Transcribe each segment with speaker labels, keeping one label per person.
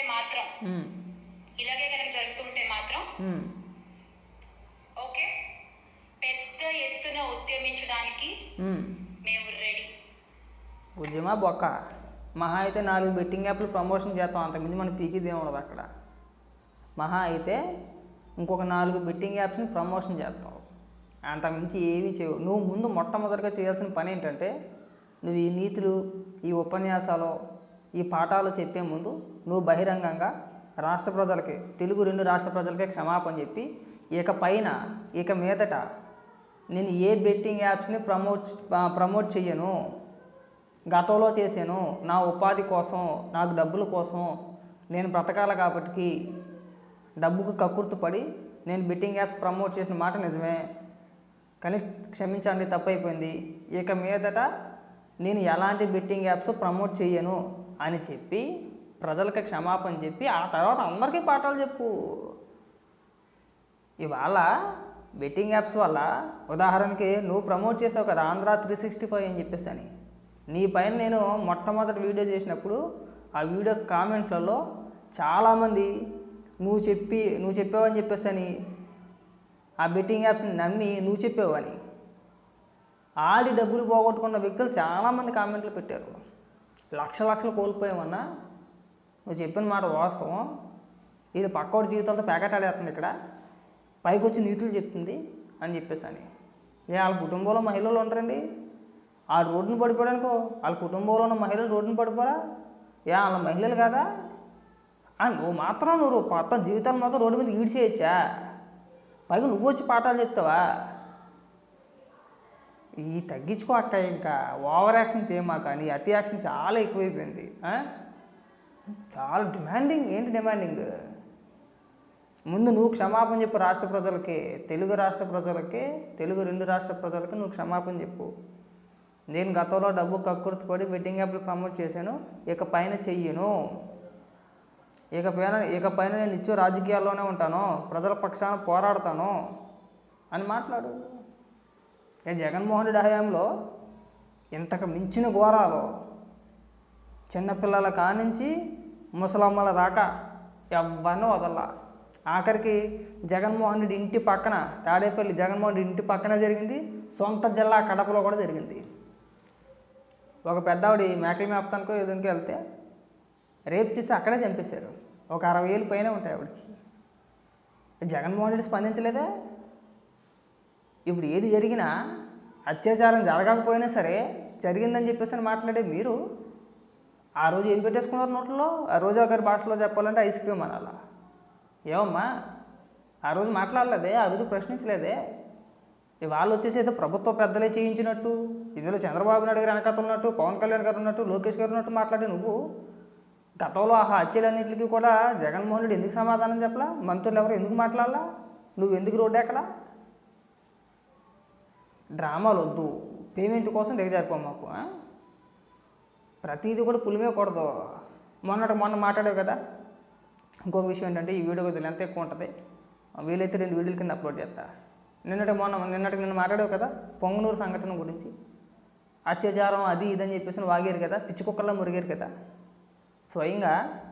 Speaker 1: కొనసాగితే మాత్రం. ఇలాగే కనుక జరుగుతుంటే మాత్రం. ఓకే? పెద్ద ఎత్తున ఉద్యమించడానికి. మేము. రెడీ.
Speaker 2: ఉద్యమా బొక్క. మహా అయితే నాలుగు బెట్టింగ్ యాప్లు ప్రమోషన్ చేస్తాం. అంతకుమించి మన పీకిది ఉండదు అక్కడ. మహా అయితే ఇంకొక నాలుగు బెట్టింగ్ యాప్స్ని ప్రమోషన్ చేస్తావు అంతకుమించి ఏమీ చేయవు. నువ్వు ముందు మొట్టమొదటిగా చేయాల్సిన పని ఏంటంటే నువ్వు ఈ నీతులు ఈ ఉపన్యాసాలు ఈ పాఠాలు చెప్పే ముందు నువ్వు బహిరంగంగా రాష్ట్ర ప్రజలకి తెలుగు రెండు రాష్ట్ర ప్రజలకే క్షమాపణ చెప్పి ఇక పైన ఇక మీదట నేను ఏ బెట్టింగ్ యాప్స్ని ప్రమోట్ ప్రమోట్ చెయ్యను? గతంలో చేశాను. నా ఉపాధి కోసం నాకు డబ్బుల కోసం నేను బ్రతకాల కాబట్టి డబ్బుకు కక్కుర్తి పడి నేను బెట్టింగ్ యాప్స్ ప్రమోట్ చేసిన మాట నిజమే. కానీ క్షమించండి తప్పైపోయింది ఇక మీదట నేను ఎలాంటి బెట్టింగ్ యాప్స్ ప్రమోట్ చేయను అని చెప్పి ప్రజలకి క్షమాపణ చెప్పి ఆ తర్వాత అందరికీ పాఠాలు చెప్పు. ఇవాళ బెట్టింగ్ యాప్స్ వల్ల ఉదాహరణకి నువ్వు ప్రమోట్ చేసావు కదా ఆంధ్ర త్రీ సిక్స్టీ ఫైవ్ అని చెప్పేసి అని. నీ పైన నేను మొట్టమొదటి వీడియో చేసినప్పుడు ఆ వీడియో కామెంట్లలో చాలామంది నువ్వు చెప్పి నువ్వు చెప్పావని చెప్పేసి అని ఆ బెట్టింగ్ యాప్స్ని నమ్మి నువ్వు చెప్పావని ఆడి డబ్బులు పోగొట్టుకున్న వ్యక్తులు చాలామంది కామెంట్లు పెట్టారు. లక్ష లక్షలు కోల్పోయామన్నా నువ్వు చెప్పిన మాట వాస్తవం. ఇది పక్కోడి జీవితాలతో ప్యాకెట్ ఆడేస్తుంది ఇక్కడ. పైకి వచ్చి నీతులు చెప్తుంది అని చెప్పేసి అని. ఏ వాళ్ళ కుటుంబంలో మహిళలు ఉంటారండి? ఆ రోడ్డును పడిపోయాడనుకో వాళ్ళ కుటుంబంలో ఉన్న మహిళలు రోడ్డును పడిపోరా? ఏ వాళ్ళ మహిళలు కాదా? నువ్వు మాత్రం నువ్వు మొత్తం జీవితాలు మాత్రం రోడ్డు మీద ఈడ్చేయచ్చా? పైగా నువ్వు వచ్చి పాఠాలు చెప్తావా? ఈ తగ్గించుకో అట్ట ఇంకా ఓవర్ యాక్షన్ చేయమా కానీ అతి యాక్షన్ చాలా ఎక్కువైపోయింది. చాలా డిమాండింగ్ ఏంటి డిమాండింగ్ ముందు నువ్వు క్షమాపణ చెప్పు రాష్ట్ర ప్రజలకి తెలుగు రాష్ట్ర ప్రజలకి తెలుగు రెండు రాష్ట్ర ప్రజలకి నువ్వు క్షమాపణ చెప్పు. నేను గతంలో డబ్బు కక్కుర్తి పడి బెట్టింగ్ యాప్లు ప్రమోట్ చేశాను ఇక పైన చెయ్యను. ఇక పైన ఇక పైన నేను నిత్యం రాజకీయాల్లోనే ఉంటాను ప్రజల పక్షాన పోరాడతాను అని మాట్లాడు. జగన్మోహన్ రెడ్డి హయాంలో ఇంతకు మించిన ఘోరాలు చిన్నపిల్లల కానించి ముసలమ్మల దాకా ఎవరిని వదల్లా ఆఖరికి జగన్మోహన్ రెడ్డి ఇంటి పక్కన తాడేపల్లి జగన్మోహన్ రెడ్డి ఇంటి పక్కన జరిగింది సొంత జిల్లా కడపలో కూడా జరిగింది. ఒక పెద్దావిడ మేకల మేపతానికో ఏదోకి వెళ్తే రేపు చేసి అక్కడే చంపేశారు. ఒక అరవై ఏళ్ళు పైన ఉంటాయి ఆవిడకి. జగన్మోహన్ రెడ్డి స్పందించలేదే ఇప్పుడు ఏది జరిగినా అత్యాచారం జరగకపోయినా సరే జరిగిందని చెప్పేసి అని మాట్లాడే మీరు ఆ రోజు ఏం పెట్టేసుకున్నారు నోట్లో? ఆ రోజు ఒకరి భాషలో చెప్పాలంటే ఐస్ క్రీమ్ అనాలా. ఏమమ్మా ఆ రోజు మాట్లాడలేదే ఆ రోజు ప్రశ్నించలేదే. వాళ్ళు వచ్చేసి ఏదో ప్రభుత్వ పెద్దలే చేయించినట్టు ఇందులో చంద్రబాబు నాయుడు గారు వెనకత ఉన్నట్టు పవన్ కళ్యాణ్ గారు ఉన్నట్టు లోకేష్ గారు ఉన్నట్టు మాట్లాడి నువ్వు గతంలో ఆ హత్యలన్నింటికి కూడా జగన్మోహన్ రెడ్డి ఎందుకు సమాధానం చెప్పలా? మంత్రులు ఎవరు ఎందుకు మాట్లాడాలా? నువ్వు ఎందుకు రోడ్డు ఎక్కడా డ్రామాలు వద్దు పేమెంట్ కోసం దిగజారిపో మాకు ప్రతిదీ కూడా పులిమే కూడదు. మొన్నటి మొన్న మాట్లాడావు కదా? ఇంకొక విషయం ఏంటంటే ఈ వీడియో కొద్దిగా ఎంత ఎక్కువ ఉంటుంది. వీలైతే రెండు వీడియోల కింద అప్లోడ్ చేస్తా. నిన్నటి మొన్న నిన్నటి నిన్న మాట్లాడావు కదా? పొంగనూరు సంఘటన గురించి. అత్యాచారం అది ఇదని చెప్పేసి వాగారు కదా? పిచ్చి కుక్కల్లా మురిగారు కదా? స్వయంగా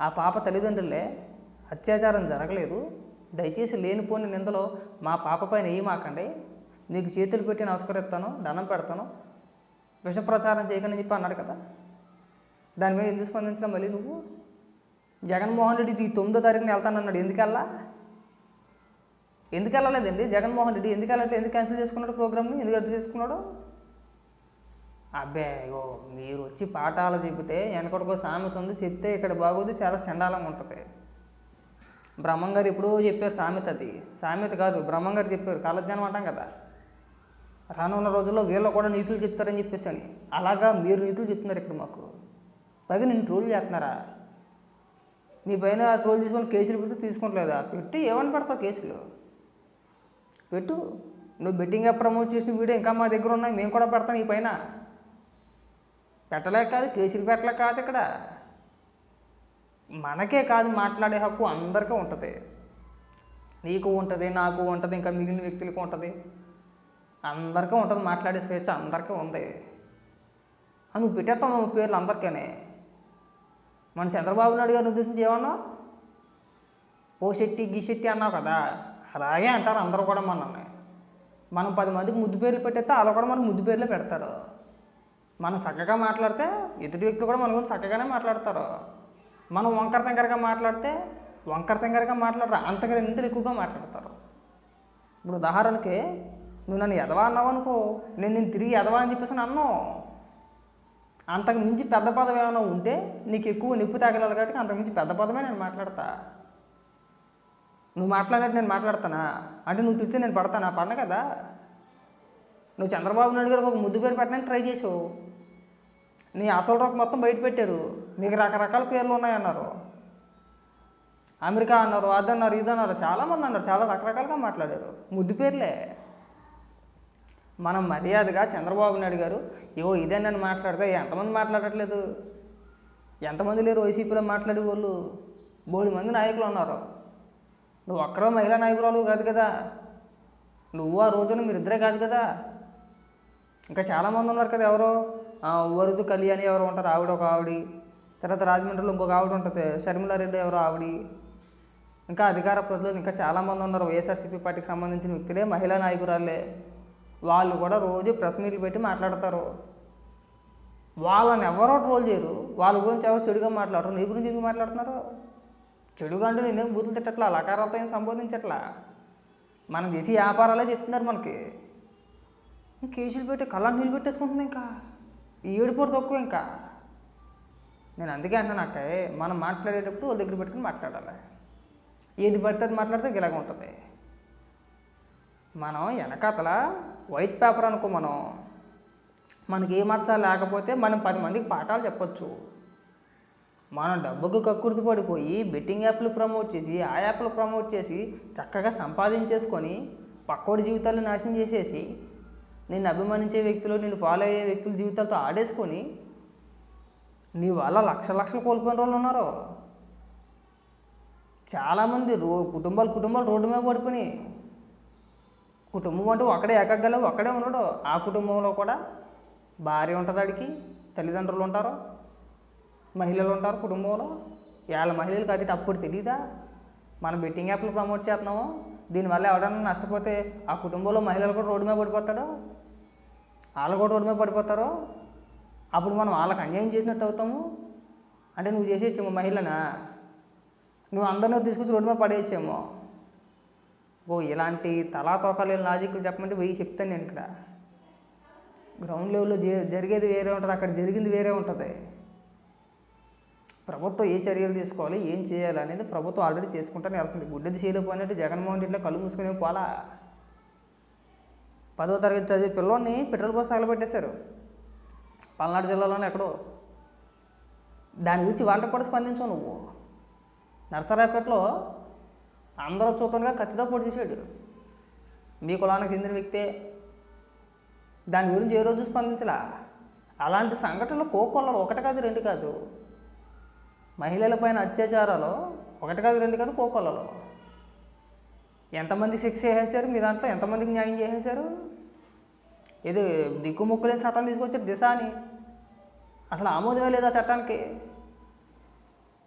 Speaker 2: ఆ పాప తల్లిదండ్రులే అత్యాచారం జరగలేదు. దయచేసి లేనిపోని నిందలో మా పాప పైన ఏమాకండి. నీకు చేతులు పెట్టి నమస్కరిస్తాను దండం పెడతాను విష ప్రచారం చేయకని చెప్పి అన్నాడు కదా? దాని మీద ఎందుకు స్పందించడం మళ్ళీ నువ్వు? జగన్మోహన్ రెడ్డి ఈ తొమ్మిదో తారీఖున వెళ్తానన్నాడు ఎందుకల్లా ఎందుకు వెళ్ళలేదండి? జగన్మోహన్ రెడ్డి ఎందుకు వెళ్ళట్లేదు ఎందుకు క్యాన్సిల్ చేసుకున్నాడు ప్రోగ్రామ్ని ఎందుకు రద్దు చేసుకున్నాడు? అబ్బే ఓ మీరు వచ్చి పాఠాలు చెబితే వెనకటికో సామెత ఉంది చెప్తే ఇక్కడ బాగోదు చాలా చండాలంగా ఉంటుంది. బ్రహ్మం గారు ఎప్పుడో చెప్పారు సామెత అది. సామెత కాదు బ్రహ్మం గారు చెప్పారు. కాలజ్ఞానం అంటాం కదా? రానున్న రోజుల్లో వీళ్ళు కూడా నీతులు చెప్తారని చెప్పేసి అని. అలాగా మీరు నీతులు చెప్తున్నారు ఇక్కడ మాకు. పైగా నేను ట్రోల్ చేస్తున్నారా? మీ పైన ట్రోల్ తీసుకొని కేసులు పెడితే తీసుకోవట్లేదా పెట్టి ఏమని పెడతావు కేసులు? పెట్టు. నువ్వు బెట్టింగ్ యాప్ ప్రమోట్ చేసిన వీడియో ఇంకా మా దగ్గర ఉన్నాయి మేము కూడా పెడతాం ఈ పైన. పెట్టలేక కాదు కేసులు పెట్టలేక కాదు ఇక్కడ. మనకే కాదు మాట్లాడే హక్కు అందరికీ ఉంటుంది. నీకు ఉంటుంది నాకు ఉంటుంది ఇంకా మిగిలిన వ్యక్తులకు ఉంటుంది. అందరికీ ఉంటుంది మాట్లాడే స్వేచ్ఛ అందరికీ ఉంది. అని నువ్వు పెట్టేస్తావు మా పేర్లు అందరికీనే. మన చంద్రబాబు నాయుడు గారిని ఉద్దేశించి ఏమన్నావు? ఓ శెట్టి గీ శెట్టి అన్నావు కదా. అలాగే అంటారు అందరూ కూడా మనల్ని. మనం పది మందికి ముద్దు పేర్లు పెట్టేస్తే వాళ్ళు కూడా మనకు ముద్దు పేర్లే పెడతారు. మనం చక్కగా మాట్లాడితే ఎదుటి వ్యక్తులు కూడా మన గురించి చక్కగానే మాట్లాడతారు. మనం వంకర తెంకరగా మాట్లాడితే వంకర తెంకరగా మాట్లాడరు అంతకన్నా ఇంతలు ఎక్కువగా మాట్లాడతారు. ఇప్పుడు ఉదాహరణకి నువ్వు నన్ను ఎదవా అన్నావు అనుకో నేను నేను తిరిగి ఎదవా అని చెప్పేసి అన్నావు. అంతకు మించి పెద్ద పదం ఏమైనా ఉంటే నీకు ఎక్కువ నిప్పు తగలాలి కాబట్టి అంతకు మించి పెద్ద పదమే నేను మాట్లాడతా. నువ్వు మాట్లాడినట్టు నేను మాట్లాడతానా? అంటే నువ్వు తిడితే నేను పడతానా? పడను కదా. నువ్వు చంద్రబాబు నాయుడు గారికి ఒక ముద్దు పేరు పెట్టడానికి ట్రై చేసావు. నీ అసలు రొక్క మొత్తం బయట పెట్టారు. నీకు రకరకాల పేర్లు ఉన్నాయన్నారు. అమెరికా అన్నారు అదన్నారు ఇదన్నారు చాలామంది అన్నారు చాలా రకరకాలుగా మాట్లాడారు. ముద్దు పేర్లే. మనం మర్యాదగా చంద్రబాబు నాయుడు గారు ఇవో ఇదే నన్ను మాట్లాడితే ఎంతమంది మాట్లాడట్లేదు? ఎంతమంది లేరు వైసీపీలో మాట్లాడే వాళ్ళు? బోడి మంది నాయకులు ఉన్నారు. నువ్వు ఒక్కరో మహిళా నాయకురాలు కాదు కదా. నువ్వు ఆ రోజున మీరిద్దరే కాదు కదా. ఇంకా చాలామంది ఉన్నారు కదా ఎవరో. వరుదు కళ్యాణి ఎవరో ఉంటారు ఆవిడ ఒక ఆవిడ. తర్వాత రాజమండ్రిలో ఇంకొక ఆవిడ ఉంటుంది షర్మిలారెడ్డి ఎవరో ఆవిడ. ఇంకా అధికార ప్రజలు ఇంకా చాలామంది ఉన్నారు వైఎస్ఆర్సీపీ పార్టీకి సంబంధించిన వ్యక్తులే మహిళా నాయకురాలే వాళ్ళు కూడా రోజు ప్రెస్ మీట్లు పెట్టి మాట్లాడతారు. వాళ్ళని ఎవరో ట్రోల్ చేయరు. వాళ్ళ గురించి ఎవరు చెడుగా మాట్లాడరు. నీ గురించి ఎందుకు మాట్లాడుతున్నారు? చెడుగా అంటే నేనేం బూతులు తిట్టట్లా? లకారాలతో ఏం సంబోధించట్లా? మనం చేసి వ్యాపారాలే చెప్తున్నారు మనకి. కేసులు పెట్టి కళ్ళ నీళ్ళు పెట్టేసుకుంటుంది ఇంకా. ఈ తక్కువ ఇంకా. నేను అందుకే అంటాను అక్క మనం మాట్లాడేటప్పుడు వాళ్ళ దగ్గర పెట్టుకుని మాట్లాడాలి. ఏది పడితే అది మాట్లాడితే ఇలాగ ఉంటుంది. మనం వెనకాతల వైట్ పేపర్ అనుకో మనం మనకి ఏ మచ్చ లేకపోతే మనం పది మందికి పాఠాలు చెప్పొచ్చు. మనం డబ్బుకు కక్కుర్తి పడిపోయి బెట్టింగ్ యాప్లు ప్రమోట్ చేసి ఆ యాప్లు ప్రమోట్ చేసి చక్కగా సంపాదించేసుకొని పక్కోడి జీవితాలు నాశనం చేసేసి నిన్ను అభిమానించే వ్యక్తులు నిన్ను ఫాలో అయ్యే వ్యక్తుల జీవితాలతో ఆడేసుకొని నీ వల్ల లక్ష లక్షలు కోల్పోయిన వాళ్ళు ఉన్నారు. చాలామంది రో కుటుంబాలు కుటుంబాలు రోడ్డు మీద పడిపోయినాయి. కుటుంబం అంటూ ఒకడే ఏకగ్గలవు ఒకడే ఉన్నాడు ఆ కుటుంబంలో కూడా భార్య ఉంటుంది అడికి తల్లిదండ్రులు ఉంటారు మహిళలు ఉంటారు కుటుంబంలో. వాళ్ళ మహిళలకు అది అప్పుడు తెలియదా మనం బెట్టింగ్ యాప్లు ప్రమోట్ చేస్తున్నాము. దీనివల్ల ఎవడన్నా నష్టపోతే ఆ కుటుంబంలో మహిళలు కూడా రోడ్డు మీద పడిపోతాడు వాళ్ళు కూడా రోడ్డు మీద పడిపోతారు. అప్పుడు మనం వాళ్ళకి అన్యాయం చేసినట్టు అవుతాము. అంటే నువ్వు చేసేచ్చేమో మహిళనా? నువ్వు అందరినీ తీసుకొచ్చి రోడ్డు మీద పడేయచ్చేమో? ఓ ఇలాంటి తలా తోకలేని లాజిక్లు చెప్పమంటే వెయ్యి చెప్తాను నేను ఇక్కడ. గ్రౌండ్ లెవెల్లో జే- జరిగేది వేరే ఉంటుంది అక్కడ జరిగింది వేరే ఉంటుంది. ప్రభుత్వం ఏ చర్యలు తీసుకోవాలి ఏం చేయాలి అనేది ప్రభుత్వం ఆల్రెడీ చేసుకుంటానే వెళ్తుంది. గుడ్డది చేయలేకపోయినట్టు జగన్మోహన్ రెడ్డిలో కళ్ళు మూసుకునే పోలా. పదో తరగతి చదివే పిల్లోని పెట్రోల్ పోసి తగలబెట్టేశారు. పల్నాడు జిల్లాలోనే ఎక్కడో. దాని గురించి వాళ్ళకి కూడా స్పందించవు నువ్వు. నర్సరాపేటలో అందరూ చూపంగా ఖచ్చితంగా పొడి చేశాడు. మీ కులానికి చెందిన వ్యక్తే దాని గురించి ఏ రోజు స్పందించలా? అలాంటి సంఘటనలు కోకొల్లలు ఒకటి కాదు రెండు కాదు. మహిళలపైన అత్యాచారాలు ఒకటి కాదు రెండు కాదు కోకొల్లలో ఎంతమందికి శిక్ష చేసేసారు మీ దాంట్లో ఎంతమందికి న్యాయం చేసేసారు ఇది దిక్కుముక్కులేని చట్టం తీసుకొచ్చారు దిశ అని. అసలు ఆమోదమే లేదా చట్టానికి?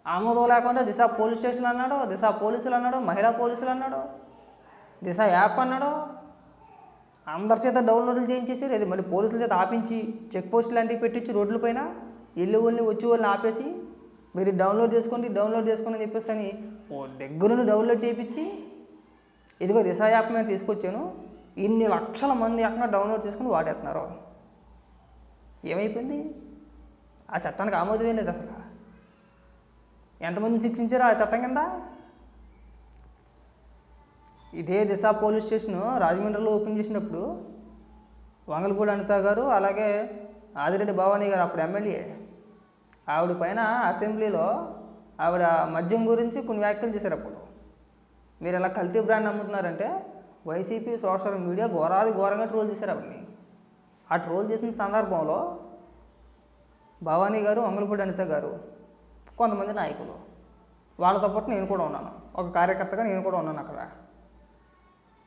Speaker 2: ఆమోదం లేకుండా దిశ పోలీస్ స్టేషన్ అన్నాడు దిశ పోలీసులు అన్నాడు మహిళా పోలీసులు అన్నాడు దిశ యాప్ అన్నాడు అందరి చేత డౌన్లోడ్లు చేయించేసారు అది మళ్ళీ పోలీసుల చేత ఆపించి చెక్ పోస్ట్ లాంటివి పెట్టించి రోడ్ల పైన వెళ్ళి వాళ్ళని వచ్చి వాళ్ళని ఆపేసి మీరు డౌన్లోడ్ చేసుకోండి డౌన్లోడ్ చేసుకోండి అని చెప్పేసి అని ఓ దగ్గరుండి డౌన్లోడ్ చేయించి ఇదిగో దిశ యాప్ మీద తీసుకొచ్చాను. ఇన్ని లక్షల మంది అక్కడ డౌన్లోడ్ చేసుకుని వాడేస్తున్నారు. ఏమైపోయింది? ఆ చట్టానికి ఆమోదమే లేదు అసలు. ఎంతమంది శిక్షించారు ఆ చట్టం కింద? ఇదే దిశ పోలీస్ స్టేషన్ రాజమండ్రిలో ఓపెన్ చేసినప్పుడు వంగలపూడి అనిత గారు అలాగే ఆదిరెడ్డి భవానీ గారు అప్పుడు ఎమ్మెల్యే. ఆవిడ పైన అసెంబ్లీలో ఆవిడ మద్యం గురించి కొన్ని వ్యాఖ్యలు చేశారు అప్పుడు. మీరు ఇలా కల్తీ బ్రాండ్ అమ్ముతున్నారంటే వైసీపీ సోషల్ మీడియా ఘోరాది ఘోరంగా ట్రోల్ చేశారు అవన్నీ ఆ ట్రోల్ చేసిన సందర్భంలో భవానీ గారు వంగలపూడి అనిత గారు కొంతమంది నాయకులు. వాళ్ళతో పాటు నేను కూడా ఉన్నాను. ఒక కార్యకర్తగా నేను కూడా ఉన్నాను అక్కడ.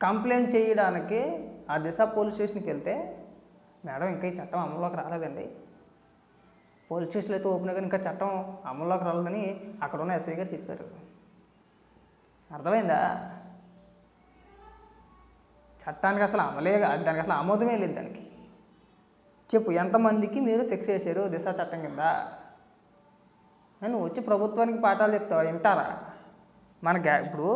Speaker 2: కంప్లైంట్ చేయడానికి ఆ దిశ పోలీస్ స్టేషన్కి వెళ్తే మేడం ఇంకా ఈ చట్టం అమల్లోకి రాలేదండి. పోలీస్ స్టేషన్లో అయితే ఓపెన్ కానీ ఇంకా చట్టం అమల్లోకి రాలేదని అక్కడ ఉన్న ఎస్ఐ గారు చెప్పారు. అర్థమైందా? చట్టానికి అసలు అమలే కా- దానికి అసలు ఆమోదమే లేదు దానికి. చెప్పు ఎంతమందికి మీరు శిక్ష చేశారు దిశ చట్టం కింద? నువ్వు వచ్చి ప్రభుత్వానికి పాఠాలు చెప్తావా? వింటారా మన గ్యా ఇప్పుడు